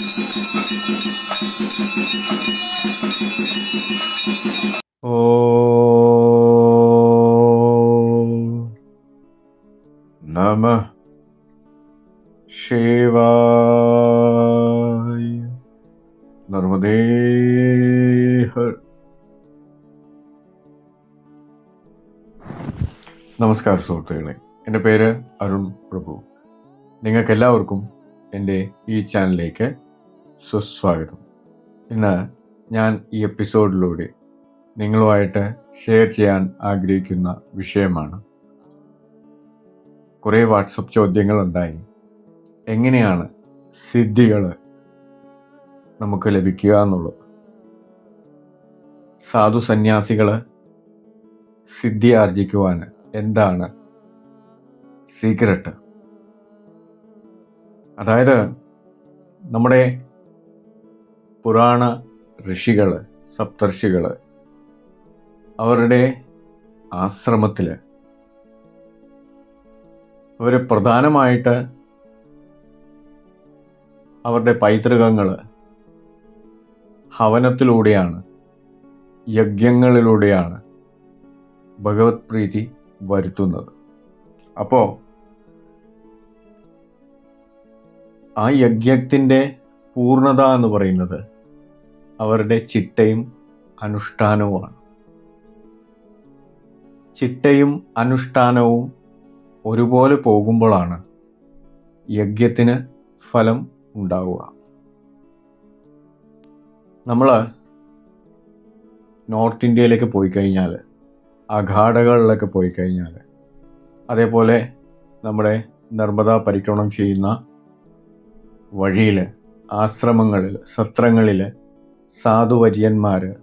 നമ നമസ്കാരം സുഹൃത്തുക്കളെ. എന്റെ പേര് അരുൺ പ്രഭു. നിങ്ങൾക്കെല്ലാവർക്കും എന്റെ ഈ ചാനലിലേക്ക് സുസ്വാഗതം. ഇന്ന് ഞാൻ ഈ എപ്പിസോഡിലൂടെ നിങ്ങളുമായിട്ട് ഷെയർ ചെയ്യാൻ ആഗ്രഹിക്കുന്ന വിഷയമാണ്. കുറേ വാട്സപ്പ് ചോദ്യങ്ങളുണ്ടായി. എങ്ങനെയാണ് സിദ്ധികൾ നമുക്ക് ലഭിക്കുക എന്നുള്ളത്? സാധു സന്യാസികൾ സിദ്ധി ആർജിക്കുവാൻ എന്താണ് സീക്രട്ട് അതായത് നമ്മുടെ പുരാണ ഋഷികൾ സപ്തർഷികൾ അവരുടെ ആശ്രമത്തിൽ അവർ പ്രധാനമായിട്ട് അവരുടെ പൈതൃകങ്ങൾ ഹവനത്തിലൂടെയാണ് യജ്ഞങ്ങളിലൂടെയാണ് ഭഗവത് പ്രീതി വരുത്തുന്നത്. അപ്പോൾ ആ യജ്ഞത്തിന്റെ പൂർണത എന്ന് പറയുന്നത് അവരുടെ ചിട്ടയും അനുഷ്ഠാനവുമാണ്. ചിട്ടയും അനുഷ്ഠാനവും ഒരുപോലെ പോകുമ്പോഴാണ് യജ്ഞത്തിന് ഫലം ഉണ്ടാവുക. നമ്മൾ നോർത്ത് ഇന്ത്യയിലേക്ക് പോയി കഴിഞ്ഞാൽ അഘാടകളിലൊക്കെ പോയി കഴിഞ്ഞാൽ അതേപോലെ നമ്മുടെ നർമ്മദ പരിക്രമണം ചെയ്യുന്ന വഴിയിൽ ആശ്രമങ്ങളിൽ സത്രങ്ങളിൽ സാധുവര്യന്മാർ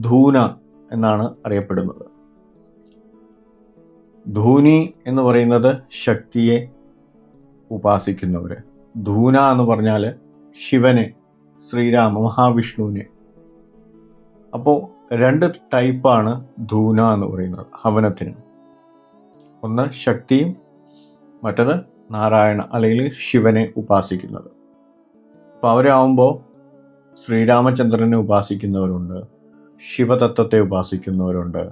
ധൂന എന്നാണ് അറിയപ്പെടുന്നത്. ധൂനി എന്ന് പറയുന്നത് ശക്തിയെ ഉപാസിക്കുന്നവർ ധൂന എന്ന് പറഞ്ഞാൽ ശിവനെ ശ്രീരാമ മഹാവിഷ്ണുവിനെ. അപ്പോൾ രണ്ട് ടൈപ്പാണ് ധൂന എന്ന് പറയുന്നത് ഹവനത്തിന്. ഒന്ന് ശക്തിയും മറ്റത് നാരായണ അല്ലെങ്കിൽ ശിവനെ ഉപാസിക്കുന്നത്. അപ്പോൾ അവരാകുമ്പോൾ ശ്രീരാമചന്ദ്രനെ ഉപാസിക്കുന്നവരുണ്ട്. ശിവതത്വത്തെ ഉപാസിക്കുന്നവരുണ്ട്.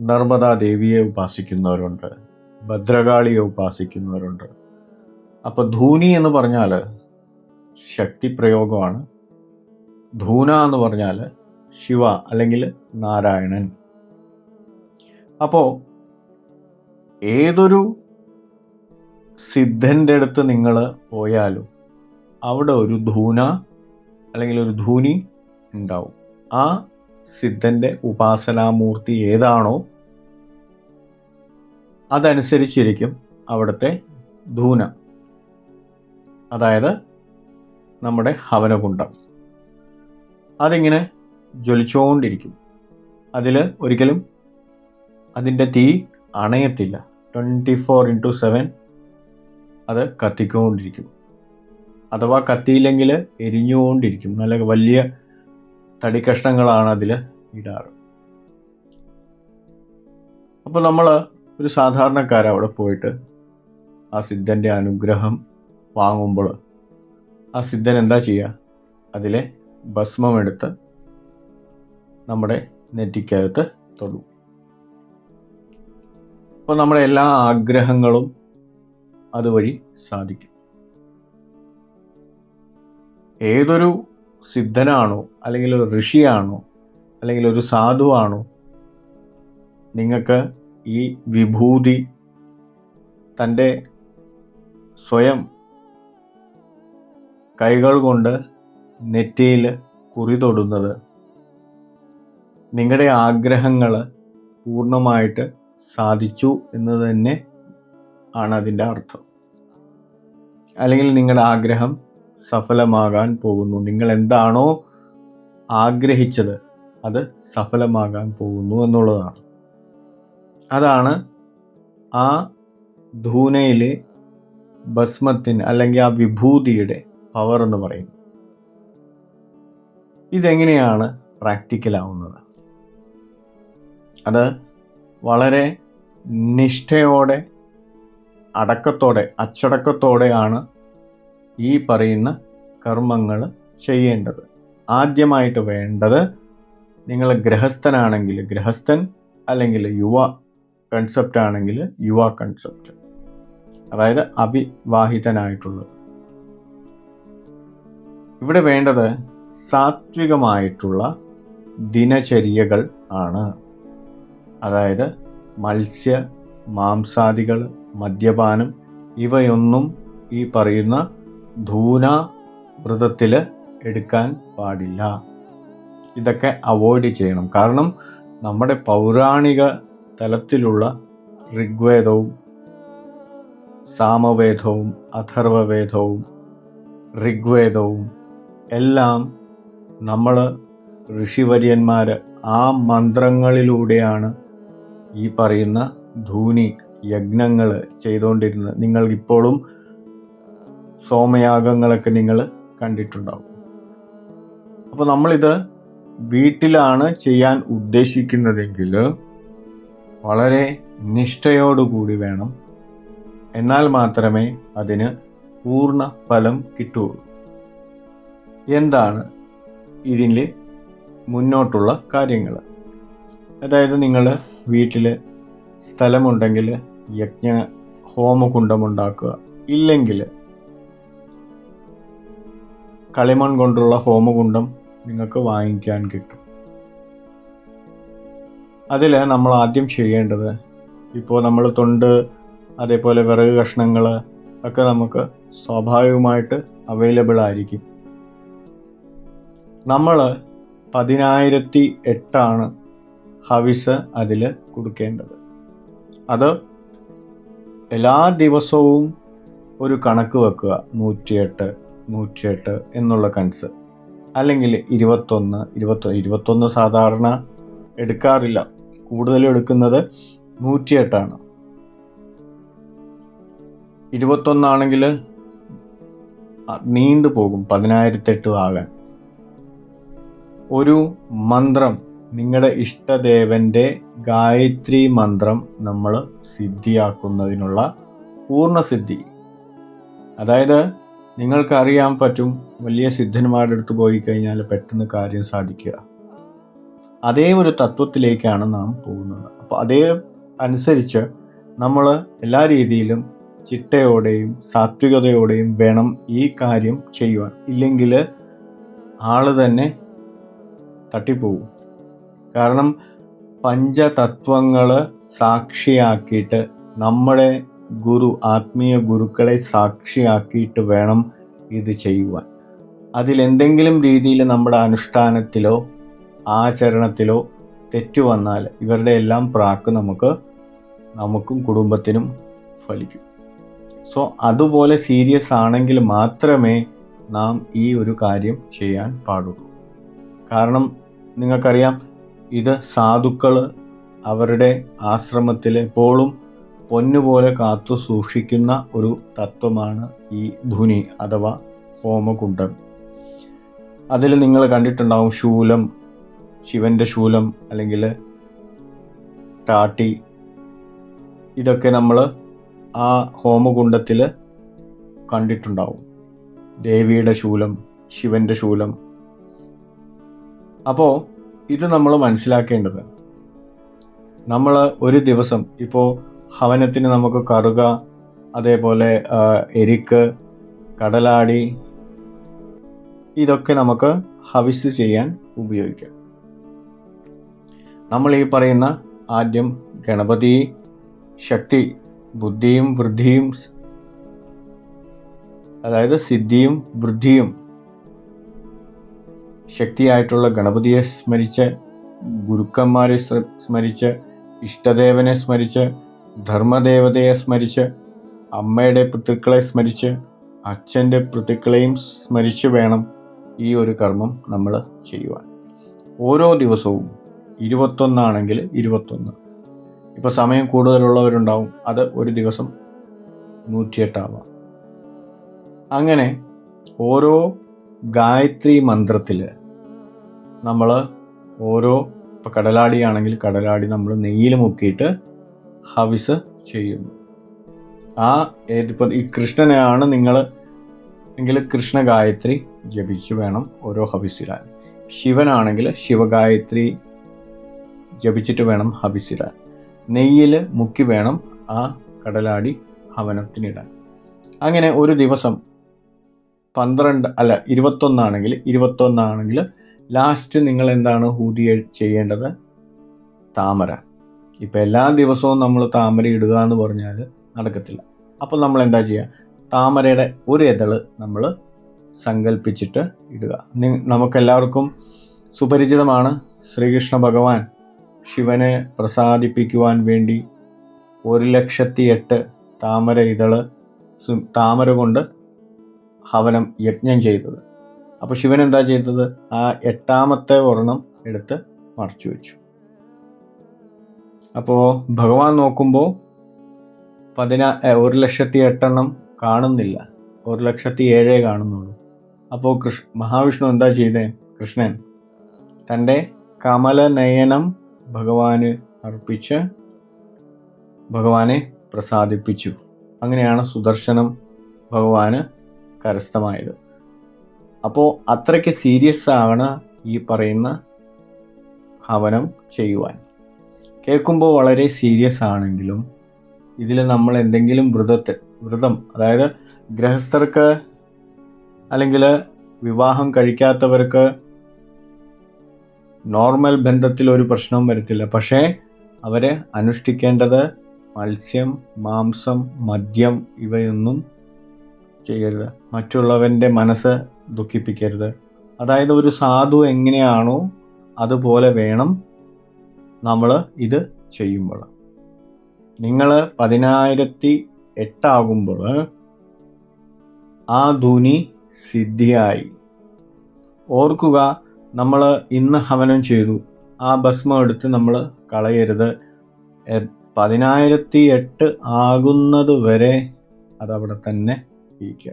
നർമ്മദാ ദേവിയെ ഉപാസിക്കുന്നവരുണ്ട്. ഭദ്രകാളിയെ ഉപാസിക്കുന്നവരുണ്ട്. അപ്പോൾ ധൂനി എന്ന് പറഞ്ഞാൽ ശക്തി പ്രയോഗമാണ് ധൂന എന്ന് പറഞ്ഞാൽ ശിവ അല്ലെങ്കിൽ നാരായണൻ. അപ്പോൾ ഏതൊരു സിദ്ധന്റെ അടുത്ത് നിങ്ങൾ പോയാലും അവിടെ ഒരു ധൂന അല്ലെങ്കിൽ ഒരു ധൂനി ഉണ്ടാവും. ആ സിദ്ധന്റെ ഉപാസനാമൂർത്തി ഏതാണോ അതനുസരിച്ചിരിക്കും അവിടുത്തെ ധൂന. അതായത് നമ്മുടെ ഹവനകുണ്ടം അതിങ്ങനെ ജ്വലിച്ചുകൊണ്ടിരിക്കും അതിൽ ഒരിക്കലും അതിന്റെ തീ അണയത്തില്ല. ട്വന്റി ഫോർ ഇന്റു സെവൻ അത് കത്തിക്കൊണ്ടിരിക്കും. അഥവാ കത്തിയില്ലെങ്കിൽ എരിഞ്ഞുകൊണ്ടിരിക്കും. നല്ല വലിയ തടി കഷ്ണങ്ങളാണ് അതിൽ ഇടാറ്. അപ്പോൾ നമ്മൾ ഒരു സാധാരണക്കാർ അവിടെ പോയിട്ട് ആ സിദ്ധന്റെ അനുഗ്രഹം വാങ്ങുമ്പോൾ ആ സിദ്ധൻ എന്താ ചെയ്യുക അതിലെ ഭസ്മം എടുത്ത് നമ്മുടെ നെറ്റിക്കകത്ത് തൊടും. അപ്പോൾ നമ്മുടെ എല്ലാ ആഗ്രഹങ്ങളും അതുവഴി സാധിക്കും. ഏതൊരു സിദ്ധനാണോ അല്ലെങ്കിൽ ഒരു ഋഷിയാണോ അല്ലെങ്കിൽ ഒരു സാധുവാണോ നിങ്ങൾക്ക് ഈ വിഭൂതി തന്റെ സ്വയം കൈകൾ കൊണ്ട് നെറ്റിയിൽ കുറി തൊടുന്നത്. നിങ്ങളുടെ ആഗ്രഹങ്ങൾ പൂർണമായിട്ട് സാധിച്ചു എന്ന് തന്നെ ആണ് അതിന്റെ അർത്ഥം. അല്ലെങ്കിൽ നിങ്ങളുടെ ആഗ്രഹം സഫലമാകാൻ പോകുന്നു. നിങ്ങൾ എന്താണോ ആഗ്രഹിച്ചത് അത് സഫലമാകാൻ പോകുന്നു എന്നുള്ളതാണ്. അതാണ് ആ ധൂനയിലെ ഭസ്മത്തിന് അല്ലെങ്കിൽ ആ വിഭൂതിയുടെ പവർ എന്ന് പറയുന്നത്. ഇതെങ്ങനെയാണ് പ്രാക്ടിക്കലാവുന്നത് അത് വളരെ നിഷ്ഠയോടെ അടക്കത്തോടെ അച്ചടക്കത്തോടെയാണ് ഈ പറയുന്ന കർമ്മങ്ങൾ ചെയ്യേണ്ടത്. ആദ്യമായിട്ട് വേണ്ടത് നിങ്ങൾ ഗൃഹസ്ഥനാണെങ്കിൽ ഗൃഹസ്ഥൻ അല്ലെങ്കിൽ യുവ കൺസെപ്റ്റ് ആണെങ്കിൽ യുവ കൺസെപ്റ്റ് അതായത് അവിവാഹിതനായിട്ടുള്ളത്. ഇവിടെ വേണ്ടത് സാത്വികമായിട്ടുള്ള ദിനചര്യകൾ ആണ്. അതായത് മത്സ്യ മാംസാദികൾ മദ്യപാനം ഇവയൊന്നും ഈ പറയുന്ന ധൂന വ്രതത്തിൽ എടുക്കാൻ പാടില്ല. ഇതൊക്കെ അവോയ്ഡ് ചെയ്യണം. കാരണം നമ്മുടെ പൗരാണിക തലത്തിലുള്ള ഋഗ്വേദവും സാമവേദവും അഥർവവേദവും ഋഗ്വേദവും എല്ലാം നമ്മൾ ഋഷിവര്യന്മാർ ആ മന്ത്രങ്ങളിലൂടെയാണ് ഈ പറയുന്ന ധൂനി യജ്ഞങ്ങൾ ചെയ്തുകൊണ്ടിരുന്നത് ഇപ്പോഴും സോമയാഗങ്ങളൊക്കെ നിങ്ങൾ കണ്ടിട്ടുണ്ടാവും. അപ്പോൾ നമ്മളിത് വീട്ടിലാണ് ചെയ്യാൻ ഉദ്ദേശിക്കുന്നതെങ്കിൽ വളരെ നിഷ്ഠയോടുകൂടി വേണം. എന്നാൽ മാത്രമേ അതിന് പൂർണ ഫലം കിട്ടുകയുള്ളൂ. എന്താണ് ഇതിൽ മുന്നോട്ടുള്ള കാര്യങ്ങൾ? അതായത് നിങ്ങൾ വീട്ടിൽ സ്ഥലമുണ്ടെങ്കിൽ യജ്ഞ ഹോമകുണ്ടമുണ്ടാക്കുക. ഇല്ലെങ്കിൽ കളിമൺ കൊണ്ടുള്ള ഹോമകുണ്ടം നിങ്ങൾക്ക് വാങ്ങിക്കാൻ കിട്ടും. അതിൽ നമ്മൾ ആദ്യം ചെയ്യേണ്ടത് ഇപ്പോൾ നമ്മൾ തൊണ്ട് അതേപോലെ വിറക് കഷ്ണങ്ങൾ ഒക്കെ നമുക്ക് സ്വാഭാവികമായിട്ട് അവൈലബിൾ ആയിരിക്കും. നമ്മൾ പതിനായിരത്തി എട്ടാണ് ഹവിസ് അതിൽ കൊടുക്കേണ്ടത്. അത് എല്ലാ ദിവസവും ഒരു കണക്ക് വെക്കുക നൂറ്റിയെട്ട്. നൂറ്റിയെട്ട് എന്നുള്ള കൺസ്. അല്ലെങ്കിൽ ഇരുപത്തൊന്ന് ഇരുപത്തൊന്ന് ഇരുപത്തൊന്ന് സാധാരണ എടുക്കാറില്ല. കൂടുതലും എടുക്കുന്നത് നൂറ്റിയെട്ടാണ്. ഇരുപത്തൊന്നാണെങ്കിൽ നീണ്ടു പോകും പതിനായിരത്തെട്ട് ആകാൻ. ഒരു മന്ത്രം നിങ്ങളുടെ ഇഷ്ടദേവന്റെ ഗായത്രി മന്ത്രം നമ്മൾ സിദ്ധിയാക്കുന്നതിനുള്ള പൂർണസിദ്ധി അതായത് നിങ്ങൾക്കറിയാൻ പറ്റും വലിയ സിദ്ധന്മാരുടെ അടുത്ത് പോയി കഴിഞ്ഞാൽ പെട്ടെന്ന് കാര്യം സാധിക്കുക. അതേ ഒരു തത്വത്തിലേക്കാണ് നാം പോകുന്നത്. അപ്പോൾ അതേ അനുസരിച്ച് നമ്മൾ എല്ലാ രീതിയിലും ചിട്ടയോടെയും സാത്വികതയോടെയും വേണം ഈ കാര്യം ചെയ്യുവാൻ. ഇല്ലെങ്കിൽ ആൾ തന്നെ തട്ടിപ്പോവും കാരണം പഞ്ചതത്വങ്ങൾ സാക്ഷിയാക്കിയിട്ട് നമ്മുടെ ഗുരു ആത്മീയ ഗുരുക്കളെ സാക്ഷിയാക്കിയിട്ട് വേണം ഇത് ചെയ്യുവാൻ. അതിലെന്തെങ്കിലും രീതിയിൽ നമ്മുടെ അനുഷ്ഠാനത്തിലോ ആചരണത്തിലോ തെറ്റു വന്നാൽ ഇവരുടെ എല്ലാം പ്രാക്ക് നമുക്ക് നമുക്കും കുടുംബത്തിനും ഫലിക്കും. സോ അതുപോലെ സീരിയസ് ആണെങ്കിൽ മാത്രമേ നാം ഈ ഒരു കാര്യം ചെയ്യാൻ പാടുള്ളൂ. കാരണം നിങ്ങൾക്കറിയാം ഇത് സാധുക്കൾ അവരുടെ ആശ്രമത്തിൽ എപ്പോഴും പൊന്നുപോലെ കാത്തു സൂക്ഷിക്കുന്ന ഒരു തത്വമാണ് ഈ ധുനി അഥവാ ഹോമകുണ്ടം അതിൽ നിങ്ങൾ കണ്ടിട്ടുണ്ടാവും ശൂലം ശിവന്റെ ശൂലം അല്ലെങ്കിൽ ടാട്ടി. ഇതൊക്കെ നമ്മൾ ആ ഹോമകുണ്ടത്തിൽ കണ്ടിട്ടുണ്ടാവും. ദേവിയുടെ ശൂലം ശിവന്റെ ശൂലം. അപ്പോൾ ഇത് നമ്മൾ മനസ്സിലാക്കേണ്ടത്. നമ്മൾ ഒരു ദിവസം ഇപ്പോൾ ഹവനത്തിന് നമുക്ക് കറുക അതേപോലെ എരിക്ക് കടലാടി ഇതൊക്കെ നമുക്ക് ഹവിസ് ചെയ്യാൻ ഉപയോഗിക്കാം. നമ്മൾ ഈ പറയുന്ന ആദ്യം ഗണപതി ശക്തി ബുദ്ധിയും വൃദ്ധിയും അതായത് സിദ്ധിയും വൃദ്ധിയും ശക്തിയായിട്ടുള്ള ഗണപതിയെ സ്മരിച്ച് ഗുരുക്കന്മാരെ സ്മരിച്ച് ഇഷ്ടദേവനെ സ്മരിച്ച് ധർമ്മദേവതയെ സ്മരിച്ച് അമ്മയുടെ പിതൃക്കളെ സ്മരിച്ച് അച്ഛന്റെ പിതൃക്കളെയും സ്മരിച്ച് വേണം ഈ ഒരു കർമ്മം നമ്മൾ ചെയ്യുവാൻ. ഓരോ ദിവസവും ഇരുപത്തൊന്നാണെങ്കിൽ ഇരുപത്തൊന്ന്. ഇപ്പോൾ സമയം കൂടുതലുള്ളവരുണ്ടാവും അത് ഒരു ദിവസം നൂറ്റിയെട്ടാവാം. അങ്ങനെ ഓരോ ഗായത്രി മന്ത്രത്തിൽ നമ്മൾ ഓരോ ഇപ്പോൾ കടലാടിയാണെങ്കിൽ കടലാടി നമ്മൾ നെയ്യിൽ മുക്കിയിട്ട് ഹവിസ് ചെയ്യുന്നു. ആ ഏതിപ്പോൾ ഈ കൃഷ്ണനെയാണ് നിങ്ങൾ എങ്കിൽ കൃഷ്ണ ഗായത്രി ജപിച്ചു വേണം ഓരോ ഹവിസിടാൻ ശിവനാണെങ്കിൽ ശിവഗായത്രി ജപിച്ചിട്ട് വേണം ഹവിസിടാൻ നെയ്യിൽ മുക്കി വേണം ആ കടലാടി ഹവനത്തിനിടാൻ. അങ്ങനെ ഒരു ദിവസം പന്ത്രണ്ട് അല്ല ഇരുപത്തൊന്നാണെങ്കിൽ ഇരുപത്തൊന്നാണെങ്കിൽ ലാസ്റ്റ് നിങ്ങൾ എന്താണ് ഹൂതി ചെയ്യേണ്ടത്? താമര. ഇപ്പം എല്ലാ ദിവസവും നമ്മൾ താമര ഇടുക എന്ന് പറഞ്ഞാൽ നടക്കത്തില്ല. അപ്പോൾ നമ്മൾ എന്താ ചെയ്യുക താമരയുടെ ഒരു ഇതൾ നമ്മൾ സങ്കല്പിച്ചിട്ട് ഇടുക. നമുക്കെല്ലാവർക്കും സുപരിചിതമാണ് ശ്രീകൃഷ്ണ ഭഗവാൻ ശിവനെ പ്രസാദിപ്പിക്കുവാൻ വേണ്ടി ഒരു ലക്ഷത്തി എട്ട് താമര ഇതൾ താമര കൊണ്ട് ഹവനം യജ്ഞം ചെയ്തത്. അപ്പോൾ ശിവൻ എന്താ ചെയ്തത്? ആ എട്ടാമത്തെ ഒരെണ്ണം എടുത്ത് മറച്ചു വെച്ചു. അപ്പോൾ ഭഗവാൻ നോക്കുമ്പോൾ പതിനാ ഒരു ലക്ഷത്തി എട്ടെണ്ണം കാണുന്നില്ല. ഒരു ലക്ഷത്തി ഏഴേ കാണുന്നുള്ളൂ. അപ്പോൾ കൃഷ് മഹാവിഷ്ണു എന്താ ചെയ്തേ? കൃഷ്ണൻ തന്റെ കമലനയനം ഭഗവാന് അർപ്പിച്ച് ഭഗവാനെ പ്രസാദിപ്പിച്ചു. അങ്ങനെയാണ് സുദർശനം ഭഗവാന് കരസ്ഥമായത്. അപ്പോൾ അത്രയ്ക്ക് സീരിയസ് ആണ് ഈ പറയുന്ന ഹവനം ചെയ്യുവാൻ. കേൾക്കുമ്പോൾ വളരെ സീരിയസ് ആണെങ്കിലും ഇതിൽ നമ്മൾ എന്തെങ്കിലും വ്രതത്തെ വ്രതം അതായത് ഗൃഹസ്ഥർക്ക് അല്ലെങ്കിൽ വിവാഹം കഴിക്കാത്തവർക്ക് നോർമൽ ബന്ധത്തിൽ ഒരു പ്രശ്നവും വരത്തില്ല. പക്ഷേ അവരെ അനുഷ്ഠിക്കേണ്ടത് മത്സ്യം മാംസം മദ്യം ഇവയൊന്നും ചെയ്യരുത്. മറ്റുള്ളവന്റെ മനസ്സ് ദുഃഖിപ്പിക്കരുത്. അതായത് ഒരു സാധു എങ്ങനെയാണോ അതുപോലെ വേണം നമ്മൾ ഇത് ചെയ്യുമ്പോൾ. നിങ്ങൾ പതിനായിരത്തി എട്ടാകുമ്പോൾ ആ ധുനി സിദ്ധിയായി. ഓർക്കുക നമ്മൾ ഇന്ന് ഹവനം ചെയ്തു. ആ ഭസ്മം എടുത്ത് നമ്മൾ കളയരുത്. പതിനായിരത്തി എട്ട് ആകുന്നത് വരെ അതവിടെ തന്നെ ഇരിക്കുക.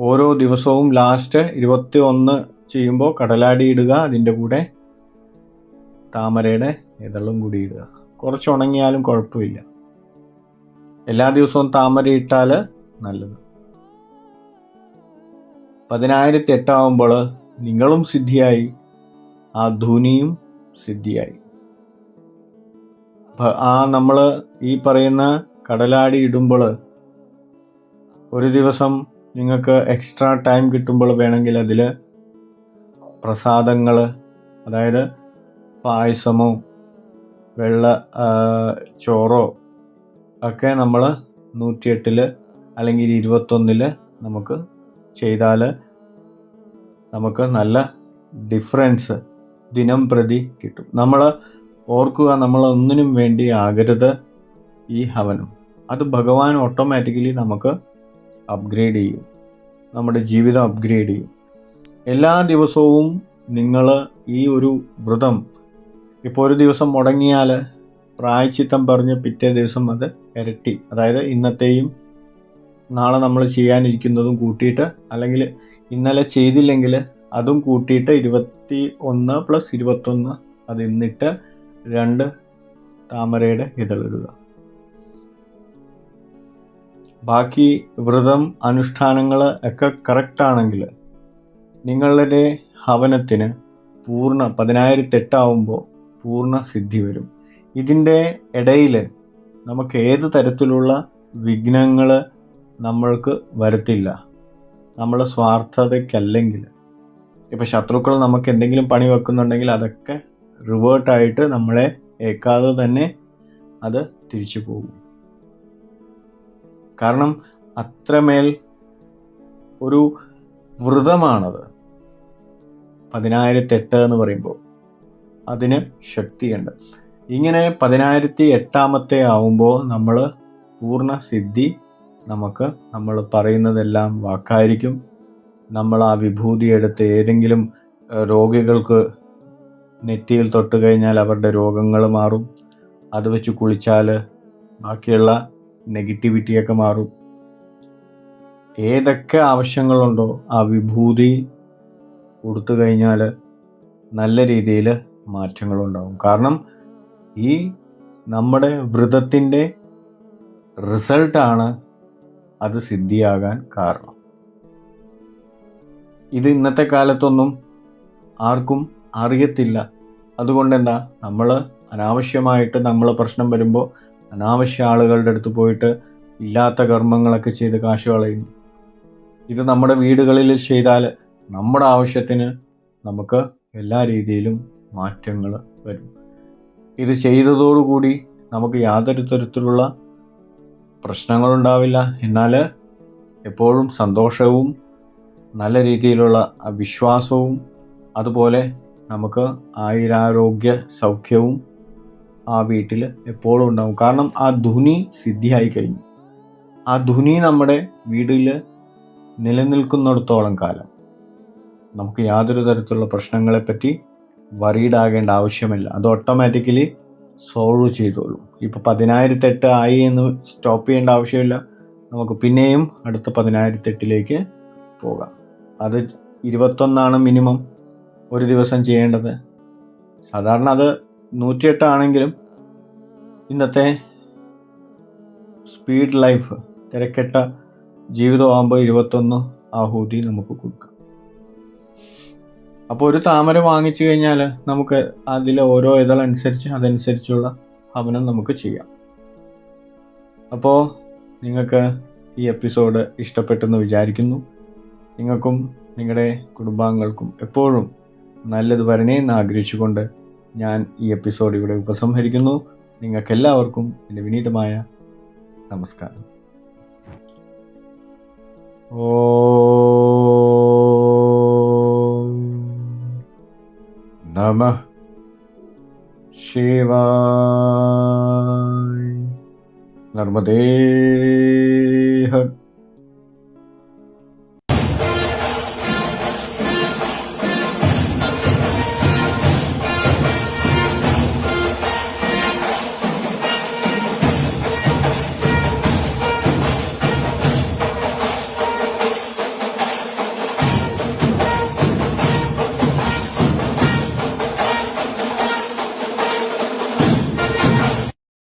ഓരോ ദിവസവും ലാസ്റ്റ് ഇരുപത്തി ഒന്ന് ചെയ്യുമ്പോൾ കടലാടി ഇടുക അതിന്റെ കൂടെ താമരയുടെ ഇതളും കൂടി ഇടുക. കുറച്ച് ഉണങ്ങിയാലും കുഴപ്പമില്ല. എല്ലാ ദിവസവും താമര ഇട്ടാൽ നല്ലത്. പതിനായിരത്തി എട്ടാവുമ്പോൾ നിങ്ങളും സിദ്ധിയായി. ആ ധുനിയും സിദ്ധിയായി. ആ നമ്മൾ ഈ പറയുന്ന കടലാടി ഇടുമ്പോൾ ഒരു ദിവസം നിങ്ങൾക്ക് എക്സ്ട്രാ ടൈം കിട്ടുമ്പോൾ വേണമെങ്കിൽ അതിൽ പ്രസാദങ്ങൾ അതായത് പായസമോ വെള്ള ചോറോ ഒക്കെ നമ്മൾ നൂറ്റിയെട്ടിൽ അല്ലെങ്കിൽ ഇരുപത്തൊന്നിൽ നമുക്ക് ചെയ്താൽ നമുക്ക് നല്ല ഡിഫറൻസ് ദിനം പ്രതി കിട്ടും. നമ്മൾ ഓർക്കുക നമ്മൾ ഒന്നിനും വേണ്ടി ആകരുത് ഈ ഹവനം. അത് ഭഗവാൻ ഓട്ടോമാറ്റിക്കലി നമുക്ക് അപ്ഗ്രേഡ് ചെയ്യും. നമ്മുടെ ജീവിതം അപ്ഗ്രേഡ് ചെയ്യും. എല്ലാ ദിവസവും നിങ്ങൾ ഈ ഒരു വ്രതം ഇപ്പോൾ ഒരു ദിവസം മുടങ്ങിയാൽ പ്രായച്ചിത്തം പറഞ്ഞ് പിറ്റേ ദിവസം അത് ഇരട്ടി. അതായത് ഇന്നത്തെയും നാളെ നമ്മൾ ചെയ്യാനിരിക്കുന്നതും കൂട്ടിയിട്ട് അല്ലെങ്കിൽ ഇന്നലെ ചെയ്തില്ലെങ്കിൽ അതും കൂട്ടിയിട്ട് ഇരുപത്തി ഒന്ന് പ്ലസ് ഇരുപത്തൊന്ന് അത് ഇന്നിട്ട് രണ്ട് താമരയുടെ ഇതളിടുക ബാക്കി വ്രതം അനുഷ്ഠാനങ്ങൾ ഒക്കെ കറക്റ്റാണെങ്കിൽ നിങ്ങളുടെ ഹവനത്തിന് പൂർണ പതിനായിരത്തി എട്ടാവുമ്പോൾ പൂർണ സിദ്ധി വരും. ഇതിന്റെ ഇടയിൽ നമുക്ക് ഏത് തരത്തിലുള്ള വിഘ്നങ്ങൾ നമ്മൾക്ക് വരത്തില്ല. നമ്മൾ സ്വാർത്ഥതയ്ക്കല്ലെങ്കിൽ. ഇപ്പം ശത്രുക്കൾ നമുക്ക് എന്തെങ്കിലും പണി വെക്കുന്നുണ്ടെങ്കിൽ അതൊക്കെ റിവേർട്ടായിട്ട് നമ്മളെ ഏക്കാതെ തന്നെ അത് തിരിച്ചു പോകും. കാരണം അത്രമേൽ ഒരു വ്രതമാണത്. പതിനായിരത്തെട്ട് എന്ന് പറയുമ്പോൾ. അതിന് ശക്തിയുണ്ട്. ഇങ്ങനെ പതിനായിരത്തി എട്ടാമത്തെ ആവുമ്പോൾ നമ്മൾ പൂർണ സിദ്ധി നമുക്ക് നമ്മൾ പറയുന്നതെല്ലാം വാക്കായിരിക്കും. നമ്മൾ ആ വിഭൂതി എടുത്ത് ഏതെങ്കിലും രോഗികൾക്ക് നെറ്റിയിൽ തൊട്ട് കഴിഞ്ഞാൽ അവരുടെ രോഗങ്ങൾ മാറും. അത് വെച്ച് കുളിച്ചാൽ ബാക്കിയുള്ള നെഗറ്റിവിറ്റിയൊക്കെ മാറും. ഏതൊക്കെ ആവശ്യങ്ങളുണ്ടോ ആ വിഭൂതി കൊടുത്തു കഴിഞ്ഞാൽ നല്ല രീതിയിൽ മാറ്റങ്ങളുണ്ടാവും. കാരണം ഈ നമ്മുടെ വ്രതത്തിന്റെ റിസൾട്ടാണ് അത് സിദ്ധിയാകാൻ കാരണം. ഇത് ഇന്നത്തെ കാലത്തൊന്നും ആർക്കും അറിയത്തില്ല. അതുകൊണ്ട് എന്താ നമ്മൾ അനാവശ്യമായിട്ട് നമ്മൾ പ്രശ്നം വരുമ്പോൾ അനാവശ്യ ആളുകളുടെ അടുത്ത് പോയിട്ട് ഇല്ലാത്ത കർമ്മങ്ങളൊക്കെ ചെയ്ത് കാശ് കളയുന്നു. ഇത് നമ്മുടെ വീടുകളിൽ ചെയ്താൽ നമ്മുടെ ആവശ്യത്തിന് നമുക്ക് എല്ലാ രീതിയിലും മാറ്റങ്ങൾ വരും. ഇത് ചെയ്തതോടുകൂടി നമുക്ക് യാതൊരു തരത്തിലുള്ള പ്രശ്നങ്ങളുണ്ടാവില്ല. എന്നാൽ എപ്പോഴും സന്തോഷവും നല്ല രീതിയിലുള്ള വിശ്വാസവും അതുപോലെ നമുക്ക് ആയുരാരോഗ്യ സൗഖ്യവും ആ വീട്ടിൽ എപ്പോഴും ഉണ്ടാവും. കാരണം ആ ധുനി സിദ്ധിയായി കഴിഞ്ഞു. ആ ധുനി നമ്മുടെ വീട്ടിൽ നിലനിൽക്കുന്നിടത്തോളം കാലം നമുക്ക് യാതൊരു തരത്തിലുള്ള പ്രശ്നങ്ങളെപ്പറ്റി വറീഡ് ആകേണ്ട ആവശ്യമില്ല. അത് ഓട്ടോമാറ്റിക്കലി സോൾവ് ചെയ്തോളും. ഇപ്പോൾ പതിനായിരത്തെട്ട് ആയി എന്ന് സ്റ്റോപ്പ് ചെയ്യേണ്ട ആവശ്യമില്ല. നമുക്ക് പിന്നെയും അടുത്ത പതിനായിരത്തെട്ടിലേക്ക് പോകാം. അത് ഇരുപത്തൊന്നാണ് മിനിമം ഒരു ദിവസം ചെയ്യേണ്ടത്. സാധാരണ അത് നൂറ്റിയെട്ടാണെങ്കിലും ഇന്നത്തെ സ്പീഡ് ലൈഫ് തിരക്കെട്ട ജീവിതമാകുമ്പോൾ ഇരുപത്തൊന്ന് ആഹൂതി നമുക്ക് കൊടുക്കാം. അപ്പോൾ ഒരു താമര വാങ്ങിച്ചു കഴിഞ്ഞാൽ നമുക്ക് അതിലെ ഓരോ ഇതളനുസരിച്ച് അതനുസരിച്ചുള്ള ഹവനം നമുക്ക് ചെയ്യാം. അപ്പോൾ നിങ്ങൾക്ക് ഈ എപ്പിസോഡ് ഇഷ്ടപ്പെട്ടെന്ന് വിചാരിക്കുന്നു. നിങ്ങൾക്കും നിങ്ങളുടെ കുടുംബാംഗങ്ങൾക്കും എപ്പോഴും നല്ലത് വരണേ എന്ന് ആഗ്രഹിച്ചുകൊണ്ട് ഞാൻ ഈ എപ്പിസോഡ് ഇവിടെ ഉപസംഹരിക്കുന്നു. നിങ്ങൾക്കെല്ലാവർക്കും എന്റെ വിനീതമായ നമസ്കാരം. ഓം नम शिवाय। नर्मदे हर